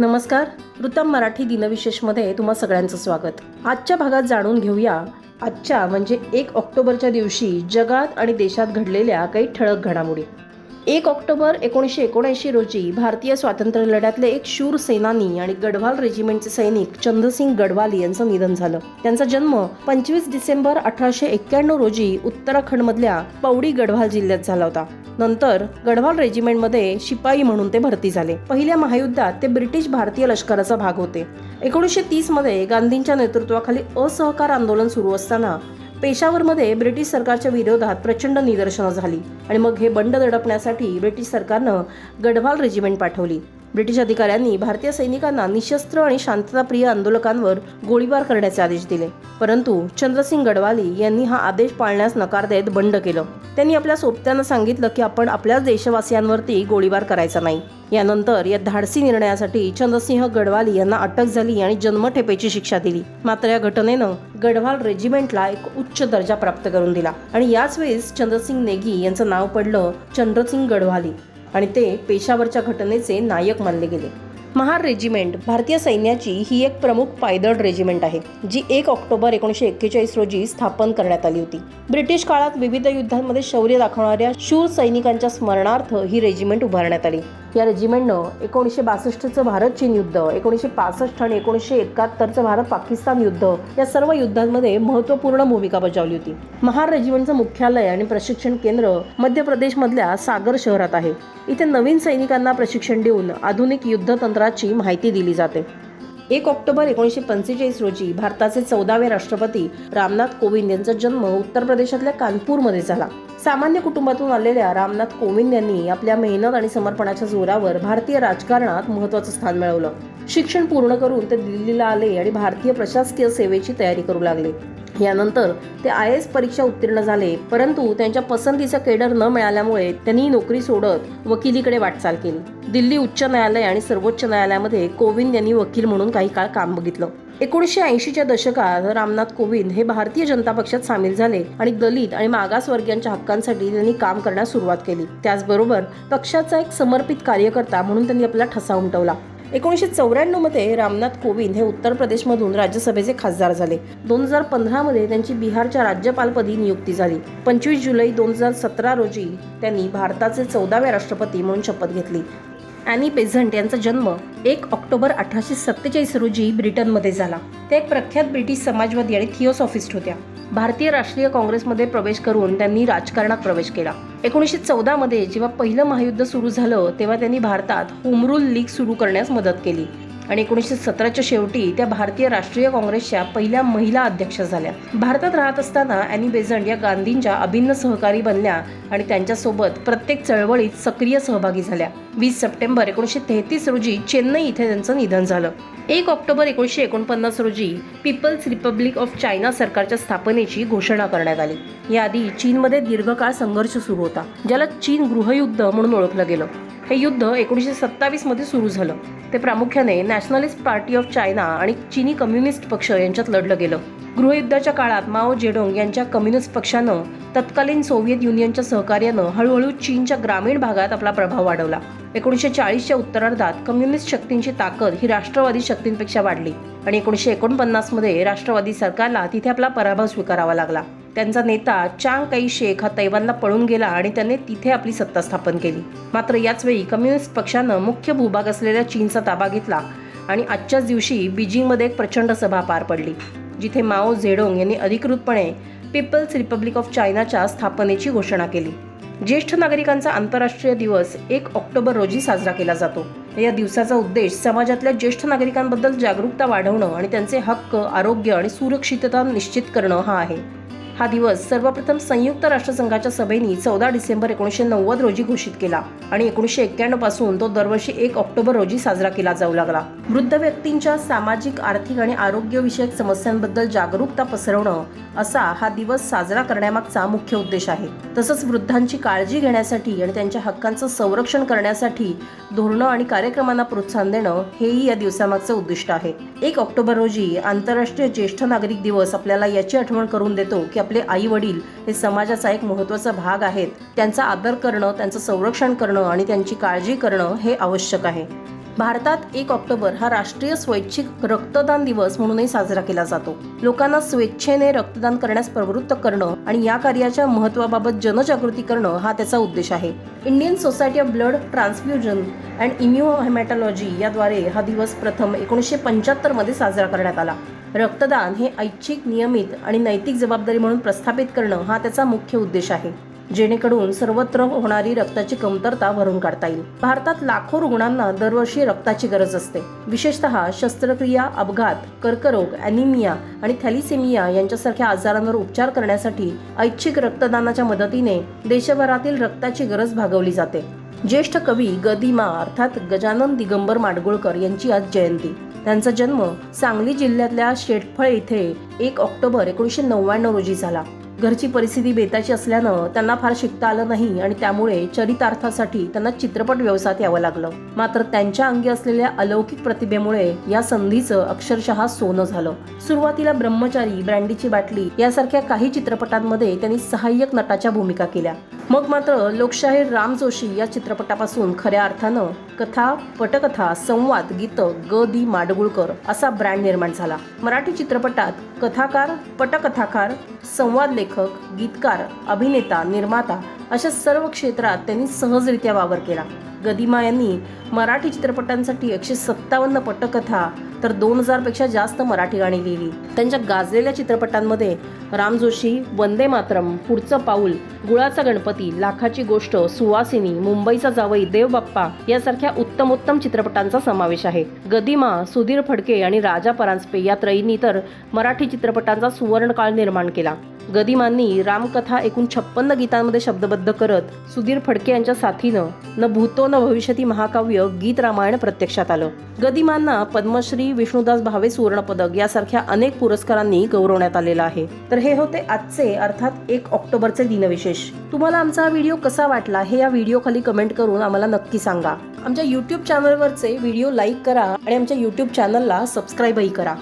नमस्कार. वृत्तम मराठी दिनविशेषमध्ये तुम्हा सगळ्यांचं स्वागत. आजच्या भागात जाणून घेऊया. आजच्या म्हणजे एक ऑक्टोबरच्या दिवशी जगात आणि देशात घडलेल्या काही ठळक घडामोडी. एक ऑक्टोबर एकोणीसशे एकोणऐंशी रोजी भारतीय स्वातंत्र्य लढ्यातले एक शूर सेनानी आणि गढवाल रेजिमेंटचे सैनिक चंद्रसिंग गढवाल यांचं निधन झालं. त्यांचा जन्म पंचवीस डिसेंबर अठराशे एक्क्याण्णव रोजी उत्तराखंडमधल्या पौडी गढवाल जिल्ह्यात झाला होता. नंतर गढवाल रेजिमेंटमध्ये शिपाई म्हणून ते भरती झाले. पहिल्या महायुद्धात ते ब्रिटिश भारतीय लष्कराचा भाग होते. एकोणीसशे तीसमध्ये गांधींच्या नेतृत्वाखाली असहकार आंदोलन सुरू असताना पेशावरमध्ये ब्रिटिश सरकारच्या विरोधात प्रचंड निदर्शनं झाली आणि मग हे बंड दडपण्यासाठी ब्रिटिश सरकारनं गढवाल रेजिमेंट पाठवली. ब्रिटिश अधिकाऱ्यांनी भारतीय सैनिकांना निशस्त्र आणि शांतताप्रिय आंदोलकांवर गोळीबार करण्याचे आदेश दिले. परंतु चंद्रसिंग गडवाली यांनी हा आदेश पाळण्यास नकार देत बंड केलं. त्यांनी आपल्या सोबत्यांना सांगितलं की आपण आपल्याच देशवासियांवरती गोळीबार करायचा नाही. यानंतर या धाडसी निर्णयासाठी चंद्रसिंह गडवाली यांना अटक झाली आणि जन्मठेपेची शिक्षा दिली. मात्र या घटनेनं गढवाल रेजिमेंटला एक उच्च दर्जा प्राप्त करून दिला. आणि याच वेळेस चंद्रसिंग नेगी यांचं नाव पडलं चंद्रसिंग गढवाली आणि ते पेशावरच्या घटनेचे नायक मानले गेले. महार रेजिमेंट भारतीय सैन्याची ही एक प्रमुख पायदळ रेजिमेंट आहे जी एक ऑक्टोबर एकोणीसशे एक्केचाळीस रोजी स्थापन करण्यात आली होती. ब्रिटिश काळात विविध युद्धांमध्ये शौर्य दाखवणाऱ्या शूर सैनिकांच्या स्मरणार्थ ही रेजिमेंट उभारण्यात आली. या रेजिमेंटनं एकोणीसशे बासष्टचं भारत चीन युद्ध एकोणीसशे पासष्ट आणि एकोणीसशे एकाहत्तरचं भारत पाकिस्तान युद्ध या सर्व युद्धांमध्ये महत्त्वपूर्ण भूमिका बजावली होती. महार रेजिमेंटचं मुख्यालय आणि प्रशिक्षण केंद्र मध्य प्रदेशमधल्या सागर शहरात आहे. इथे नवीन सैनिकांना प्रशिक्षण देऊन आधुनिक युद्धतंत्राची माहिती दिली जाते. एक ऑक्टोबर एकोणीसशे पंचेचाळीस रोजी भारताचे चौदावे राष्ट्रपती रामनाथ कोविंद यांचा जन्म उत्तर प्रदेशातल्या कानपूरमध्ये झाला. सामान्य कुटुंबातून आलेल्या रामनाथ कोविंद यांनी आपल्या मेहनत आणि समर्पणाच्या जोरावर भारतीय राजकारणात महत्वाचं स्थान मिळवलं. शिक्षण पूर्ण करून ते दिल्लीला आले आणि भारतीय प्रशासकीय सेवेची तयारी करू लागले. यानंतर ते आय एस परीक्षा उत्तीर्ण झाले परंतु त्यांच्या पसंतीचं केडर न मिळाल्यामुळे त्यांनी नोकरी सोडत वकिलीकडे वाटचाल केली. दिल्ली उच्च न्यायालय आणि सर्वोच्च न्यायालयामध्ये कोविंद यांनी वकील म्हणून काही काळ काम बघितलं. एकोणीसशे ऐंशीच्या दशकात रामनाथ कोविंद हे भारतीय जनता पक्षात सामील झाले आणि दलित आणि मागासवर्गीयांच्या हक्कांसाठी त्यांनी काम करण्यास सुरुवात केली. त्याचबरोबर पक्षाचा एक समर्पित कार्यकर्ता म्हणून त्यांनी आपला ठसा उमटवला. एकोणीसशे चौऱ्याण्णवमध्ये रामनाथ कोविंद हे उत्तर प्रदेशमधून राज्यसभेचे खासदार झाले. दोन हजार पंधरामध्ये त्यांची बिहारच्या राज्यपालपदी नियुक्ती झाली. पंचवीस जुलै दोन हजार सतरा रोजी त्यांनी भारताचे चौदाव्या राष्ट्रपती म्हणून शपथ घेतली. ॲनी पेझंट यांचा जन्म एक ऑक्टोबर अठराशे सत्तेचाळीस रोजी ब्रिटनमध्ये झाला. त्या एक प्रख्यात ब्रिटिश समाजवादी आणि थिओसॉफिस्ट होत्या. भारतीय राष्ट्रीय काँग्रेसमध्ये प्रवेश करून त्यांनी राजकारणात प्रवेश केला. एकोणीसशे चौदामध्ये जेव्हा पहिलं महायुद्ध सुरू झालं तेव्हा त्यांनी भारतात होमरूल लीग सुरू करण्यास मदत केली. आणि एकोणीसशे सतराच्या शेवटी त्या भारतीय राष्ट्रीय काँग्रेसच्या पहिल्या महिला अध्यक्ष झाल्या. भारतात राहत असताना अॅनी बेझंट या गांधींच्या अभिन्न सहकारी बनल्या आणि त्यांच्यासोबत प्रत्येक चळवळीत सक्रिय सहभागी झाल्या. वीस सप्टेंबर एकोणीसशे तेहतीस रोजी चेन्नई इथे त्यांचं निधन झालं. एक ऑक्टोबर एकोणीसशे एकोणपन्नास रोजी पीपल्स रिपब्लिक ऑफ चायना सरकारच्या स्थापनेची घोषणा करण्यात आली. याआधी चीनमध्ये दीर्घकाळ संघर्ष सुरू होता ज्याला चीन गृहयुद्ध म्हणून ओळखलं गेलं. हे युद्ध एकोणीसशे सत्तावीसमध्ये सुरू झालं. ते प्रामुख्याने नॅशनलिस्ट पार्टी ऑफ चायना आणि चिनी कम्युनिस्ट पक्ष यांच्यात लढलं गेलं. गृहयुद्धाच्या काळात माओ जेडोंग यांच्या कम्युनिस्ट पक्षानं तत्कालीन सोव्हिएत युनियनच्या सहकार्यानं हळूहळू चीनच्या ग्रामीण भागात आपला प्रभाव वाढवला. एकोणीसशे चाळीसच्या उत्तरार्धात कम्युनिस्ट शक्तींची ताकद ही राष्ट्रवादी शक्तींपेक्षा वाढली आणि एकोणीसशे एकोणपन्नासमध्ये राष्ट्रवादी सरकारला तिथे आपला पराभव स्वीकारावा लागला. त्यांचा नेता चांग काही शेख हा तैवानला पळून गेला आणि त्याने तिथे आपली सत्ता स्थापन केली. मात्र याच वेळी कम्युनिस्ट पक्षानं मुख्य भूभाग असलेल्या चीनचा ताबा घेतला आणि आजच्याच दिवशी बीजिंगमध्ये एक प्रचंड सभा पार पडली जिथे माओ झेडोंग यांनी अधिकृतपणे पीपल्स रिपब्लिक ऑफ चायनाच्या स्थापनेची घोषणा केली. ज्येष्ठ नागरिकांचा आंतरराष्ट्रीय दिवस एक ऑक्टोबर रोजी साजरा केला जातो. या दिवसाचा उद्देश समाजातल्या ज्येष्ठ नागरिकांबद्दल जागरूकता वाढवणं आणि त्यांचे हक्क आरोग्य आणि सुरक्षितता निश्चित करणं हा आहे. हा दिवस सर्वप्रथम संयुक्त राष्ट्रसंघाच्या सभेने चौदा डिसेंबर एकोणीसशे नव्वद रोजी घोषित केला आणि एकोणीसशे एक्क्याण्णवपासून तो दरवर्षी एक ऑक्टोबर रोजी साजरा केला जाऊ लागला. वृद्ध व्यक्तींच्या सामाजिक आर्थिक आणि आरोग्यविषयक समस्यांबद्दल जागरूकता पसरवणं असा हा दिवस साजरा करण्यामागचा मुख्य उद्देश आहे. तसंच वृद्धांची काळजी घेण्यासाठी आणि त्यांच्या हक्कांचं संरक्षण करण्यासाठी धोरणं आणि कार्यक्रमांना प्रोत्साहन देणं हेही या दिवसामागचं उद्दिष्ट आहे. एक ऑक्टोबर रोजी आंतरराष्ट्रीय ज्येष्ठ नागरिक दिवस आपल्याला याची आठवण करून देतो की आपले आई वडील हे समाजाचा एक महत्त्वाचा भाग आहेत. त्यांचा आदर करणं त्यांचं संरक्षण करणं आणि त्यांची काळजी करणं हे आवश्यक आहे. भारतात एक ऑक्टोबर हा राष्ट्रीय स्वैच्छिक रक्तदान दिवस म्हणूनही साजरा केला जातो. लोकांना स्वेच्छेने रक्तदान करण्यास प्रवृत्त करणं आणि या कार्याच्या महत्वाबाबत जनजागृती करणं हा त्याचा उद्देश आहे. Indian Society of Blood Transfusion and Immunohaematology याद्वारे हा दिवस प्रथम एकोणीसशे पंच्याहत्तरमध्ये साजरा करण्यात आला. रक्तदान हे ऐच्छिक नियमित आणि नैतिक जबाबदारी म्हणून प्रस्थापित करणं हा त्याचा मुख्य उद्देश आहे. जेणेकरून सर्वत्र होणारी रक्ताची कमतरता भरून काढता येईल. भारतात लाखो रुग्णांना दरवर्षी रक्ताची गरज असते. विशेषतः शस्त्रक्रिया अपघात कर्करोग अॅनिमिया आणि थॅलिसेमिया यांच्यासारख्या आजारांवर उपचार करण्यासाठी ऐच्छिक रक्तदानाच्या मदतीने देशभरातील रक्ताची गरज भागवली जाते. ज्येष्ठ कवी गदिमा अर्थात गजानन दिगंबर माडगुळकर यांची आज जयंती. त्यांचा जन्म सांगली जिल्ह्यातल्या शेटफळ येथे एक ऑक्टोबर एकोणीसशे नव्याण्णव रोजी झाला. घरची परिस्थिती बेताची असल्यानं त्यांना फार शिकता आलं नाही आणि त्यामुळे चरितार्थासाठी त्यांना चित्रपट व्यवसायात यावं लागलं. मात्र त्यांच्या अंगी असलेल्या अलौकिक प्रतिभेमुळे या संधीचं अक्षरशः सोनं झालं. सुरुवातीला ब्रह्मचारी ब्रँडीची बाटली यासारख्या काही चित्रपटांमध्ये त्यांनी सहाय्यक नटाच्या भूमिका केल्या. मग मात्र लोकशाहीर राम जोशी या चित्रपटापासून खऱ्या अर्थानं कथा पटकथा संवाद गीतं ग दी माडगुळकर असा ब्रँड निर्माण झाला. मराठी चित्रपटात कथाकार पटकथाकार संवाद लेखक गीतकार अभिनेता निर्माता अशा सर्व क्षेत्रात त्यांनी सहजरित्या वावर केला. गदिमा यांनी मराठी चित्रपटांसाठी एकशे सत्तावन्न पटकथा तर दोन हजारपेक्षा जास्त मराठी गाणी लिहिली. त्यांच्या गाजलेल्या चित्रपटांमध्ये राम जोशी वंदे मातरम पुढचं पाऊल गुळाचा गणपती लाखाची गोष्ट सुवासिनी मुंबईचा जावई देवबाप्पा यासारख्या उत्तमोत्तम चित्रपटांचा समावेश आहे. गदिमा सुधीर फडके आणि राजा परांजपे या त्रयींनी तर मराठी चित्रपटांचा सुवर्णकाळ निर्माण केला. गदिमांनी रामकथा एकूण छप्पन्न गीतांमध्ये शब्दबद्ध करत सुधीर फडके यांच्या साथीनं न भूतो न भविष्यती महाकाव्य गीत रामायण प्रत्यक्षात आलं. गदिमांना पद्मश्री विष्णुदास भावे सुवर्णपदक यासारख्या अनेक पुरस्कारांनी गौरवण्यात आलेलं आहे. तर हे होते आजचे अर्थात एक ऑक्टोबरचे दिनविशेष. तुम्हाला आमचा हा व्हिडिओ कसा वाटला हे या व्हिडिओ खाली कमेंट करून आम्हाला नक्की सांगा. आमच्या युट्यूब चॅनलवरचे व्हिडिओ लाईक करा आणि आमच्या युट्यूब चॅनलला सबस्क्राईबही करा.